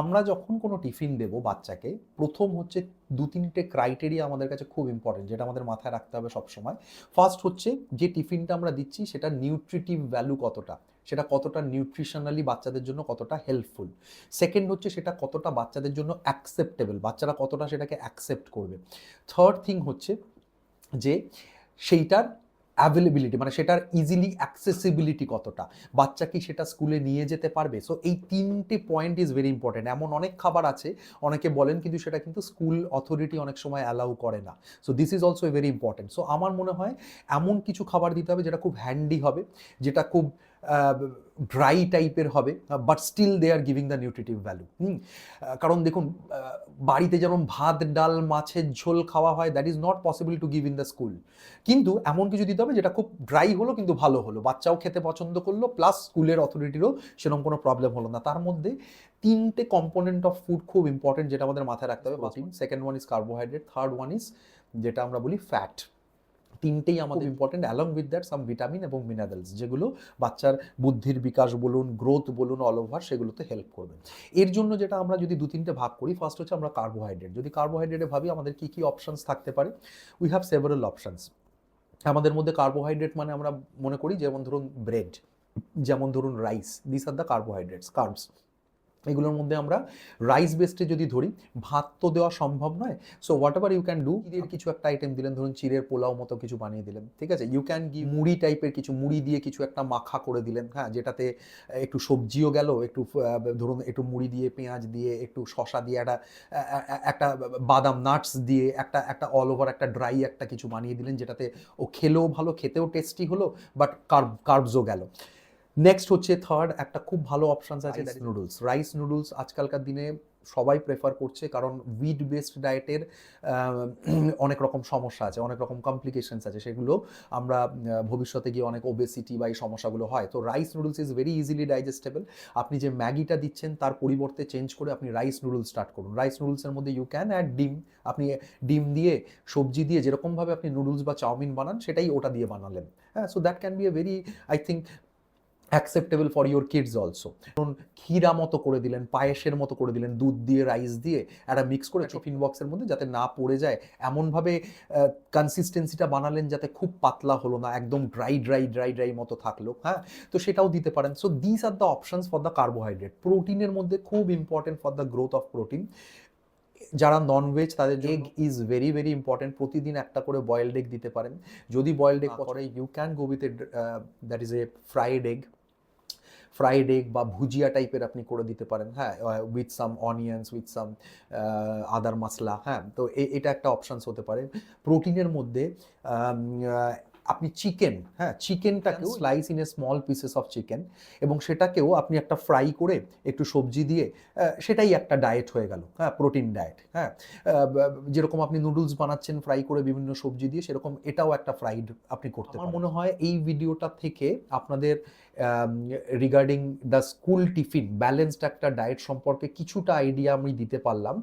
আমরা যখন কোনো টিফিন দেবো বাচ্চাকে, প্রথম হচ্ছে দু তিনটে ক্রাইটেরিয়া আমাদের কাছে খুব ইম্পর্টেন্ট যেটা আমাদের মাথায় রাখতে হবে সবসময়। ফার্স্ট হচ্ছে যে টিফিনটা আমরা দিচ্ছি, সেটা নিউট্রিটিভ ভ্যালু কতটা, সেটা কতটা নিউট্রিশনালি বাচ্চাদের জন্য কতটা হেল্পফুল সেকেন্ড হচ্ছে সেটা কতটা বাচ্চাদের জন্য অ্যাকসেপ্টেবল বাচ্চারা কতটা সেটাকে অ্যাকসেপ্ট করবে। থার্ড থিং হচ্ছে যে সেইটার অ্যাভেলেবিলিটি মানে সেটার ইজিলি অ্যাক্সেসিবিলিটি কতটা? বাচ্চা কি সেটা স্কুলে নিয়ে যেতে পারবে? সো এই তিনটে পয়েন্ট ইজ ভেরি ইম্পর্টেন্ট এমন অনেক খাবার আছে, অনেকে বলেন কিন্তু সেটা কিন্তু স্কুল অথরিটি অনেক সময় অ্যালাউ করে না। So this is also very important so আমার মনে হয় এমন কিছু খাবার দিতে হবে যেটা খুব হ্যান্ডি হবে, যেটা খুব ড্রাই টাইপের হবে but still they are giving the nutritive value hmm কারণ দেখুন বাড়িতে যেমন ভাত ডাল মাছের ঝোল খাওয়া হয় that is not possible to give in the school কিন্তু এমন কিছু দিতে হবে যেটা খুব ড্রাই হলো কিন্তু ভালো হলো। বাচ্চাও খেতে পছন্দ করল প্লাস স্কুলের অথরিটিরও সেরকম কোনো প্রবলেম হলো না। তার মধ্যে তিনটে কম্পোনেন্ট অফ ফুড খুব ইম্পর্টেন্ট যেটা আমাদের মাথায় রাখতে হবে। Second one is carbohydrate third one is যেটা আমরা বলি ফ্যাট তিনটেই আমাদের important along with that some vitamin এবং মিনারেলস যেগুলো বাচ্চার বুদ্ধির বিকাশ বলুন গ্রোথ বলুন অল ওভার সেগুলোতে হেল্প করবে। এর জন্য যেটা আমরা যদি দু তিনটে ভাগ করি ফার্স্ট হচ্ছে আমরা কার্বোহাইড্রেট যদি কার্বোহাইড্রেটে ভাবি আমাদের কী কী অপশানস থাকতে পারে? উই হ্যাভ সেভারাল অপশনস আমাদের মধ্যে কার্বোহাইড্রেট মানে আমরা মনে করি যেমন ধরুন ব্রেড যেমন ধরুন rice this are the carbohydrates carbs এগুলোর মধ্যে আমরা রাইস বেসডে যদি ধরি ভাত তো দেওয়া সম্ভব নয়। So whatever you can do চিড়ের কিছু একটা আইটেম দিলেন ধরুন চিড়ের পোলাও মতো কিছু বানিয়ে দিলেন ঠিক আছে? ইউ ক্যান গি মুড়ি টাইপের কিছু মুড়ি দিয়ে কিছু একটা মাখা করে দিলেন হ্যাঁ? যেটাতে একটু সবজিও গেল একটু ধরুন একটু মুড়ি দিয়ে পেঁয়াজ দিয়ে একটু শশা দিয়ে একটা একটা বাদাম নাটস দিয়ে একটা একটা অল ওভার একটা ড্রাই একটা কিছু বানিয়ে দিলেন যেটাতে ও খেলেও ভালো খেতেও টেস্টি হলো বাট কার্ব কার্বসও গেল। নেক্সট হচ্ছে থার্ড একটা খুব ভালো অপশনস আছে নুডলস রাইস নুডলস আজকালকার দিনে সবাই প্রেফার করছে কারণ উইড বেসড ডায়েটের অনেক রকম সমস্যা আছে অনেক রকম কমপ্লিকেশনস আছে সেগুলো আমরা ভবিষ্যতে গিয়ে অনেক ওবেসিটি বা এই সমস্যাগুলো হয়। তো rice noodles is very easily digestible আপনি যে ম্যাগিটা দিচ্ছেন তার পরিবর্তে চেঞ্জ করে আপনি রাইস নুডলস স্টার্ট করুন। রাইস নুডলসের মধ্যে ইউ ক্যান অ্যাড ডিম। আপনি ডিম দিয়ে সবজি দিয়ে যেরকমভাবে আপনি নুডলস বা চাউমিন বানান সেটাই ওটা দিয়ে বানালেন। হ্যাঁ so that can be a very I think acceptable for your kids also ধরুন ক্ষীরা মতো করে দিলেন পায়েসের মতো করে দিলেন দুধ দিয়ে রাইস দিয়ে একটা মিক্স করে টিফিন বক্সের মধ্যে যাতে না পড়ে যায়। এমনভাবে কনসিস্টেন্সিটা বানালেন যাতে খুব পাতলা হলো না একদম ড্রাই ড্রাই ড্রাই ড্রাই মতো থাকল হ্যাঁ? তো সেটাও দিতে পারেন। So this are the options for the carbohydrate প্রোটিনের মধ্যে খুব important for the growth of protein যারা ননভেজ তাদের egg is very very important প্রতিদিন একটা করে বয়েলড এগ দিতে পারেন। যদি বয়েলড এগ করে you can go with a that is a fried egg fried egg বা ভুজিয়া টাইপের আপনি করে দিতে পারেন। হ্যাঁ with some onions with some other মশলা হ্যাঁ তো এটা একটা অপশানস হতে পারে। প্রোটিনের মধ্যে আপনি চিকেন হ্যাঁ চিকেনটাকেও slice in a small pieces of chicken এবং সেটাকেও আপনি একটা ফ্রাই করে একটু সবজি দিয়ে সেটাই একটা ডায়েট হয়ে গেল হ্যাঁ প্রোটিন ডায়েট হ্যাঁ যেরকম আপনি নুডলস বানাচ্ছেন ফ্রাই করে বিভিন্ন সবজি দিয়ে সেরকম এটাও একটা ফ্রাইড আপনি করতে আমার মনে হয় এই ভিডিওটা থেকে আপনাদের regarding the school tiffin balanced একটা ডায়েট সম্পর্কে কিছুটা আইডিয়া আমি দিতে পারলাম।